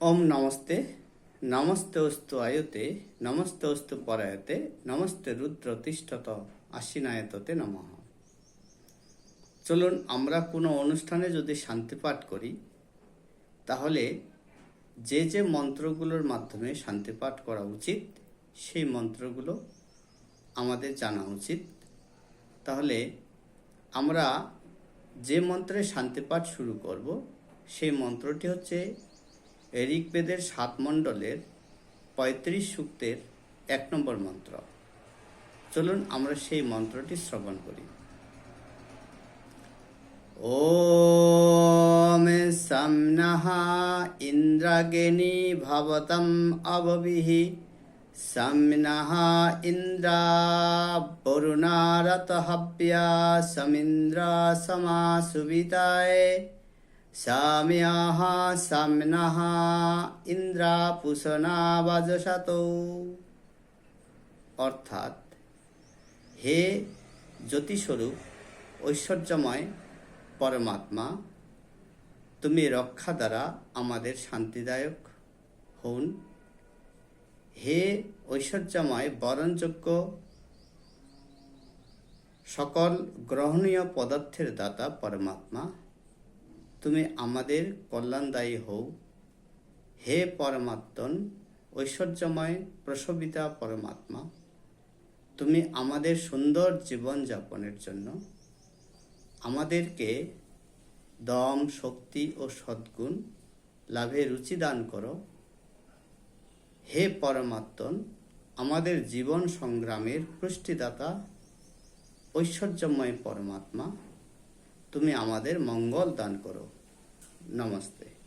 ওম নমস্তে নমস্তে অস্তু আয়তে নমস্তে অস্তু পরায়তে, নমস্তে রুদ্র তিষ্ঠত আশ্বিনায়ততে নমঃ। চলুন আমরা কোনো অনুষ্ঠানে যদি শান্তি পাঠ করি, তাহলে যে যে মন্ত্রগুলোর মাধ্যমে শান্তি পাঠ করা উচিত, সেই মন্ত্রগুলো আমাদের জানা উচিত। তাহলে আমরা যে মন্ত্রে শান্তি পাঠ শুরু করব, সেই মন্ত্রটি হচ্ছে ঋগ্বেদের সাত মণ্ডলের পঁয়ত্রিশ সূক্তের এক নম্বর মন্ত্র চলুন আমরা সেই মন্ত্রটি শ্রবণ করি ॐ सम्नः इन्द्रागिनी भवतम् अवभिः सम्नः इन्द्रा वरुणारतहव्या समिन्द्र समासुविताय সামিয়াহ সামনাহ ইন্দ্রাপুষণাবাজসাত অর্থাৎ হে জ্যোতিস্বরূপ ঐশ্বর্যময় পরমাত্মা তুমি রক্ষা দ্বারা আমাদের শান্তিদায়ক হন হে ঐশ্বর্যময় বরণযোগ্য, সকল গ্রহণীয় পদার্থের দাতা পরমাত্মা তুমি আমাদের কল্যাণদায়ী হও। হে পরমাত্মন, ঐশ্বর্যময় প্রসবিতা পরমাত্মা, তুমি আমাদের সুন্দর জীবন যাপনের জন্য আমাদেরকে দম, শক্তি ও সদ্গুণ, লাভে রুচি দান করো। হে পরমাত্মন, আমাদের জীবন সংগ্রামের পুষ্টিদাতা, ঐশ্বর্যময় পরমাত্মা তুমি আমাদের মঙ্গল দান করো। নমস্তে।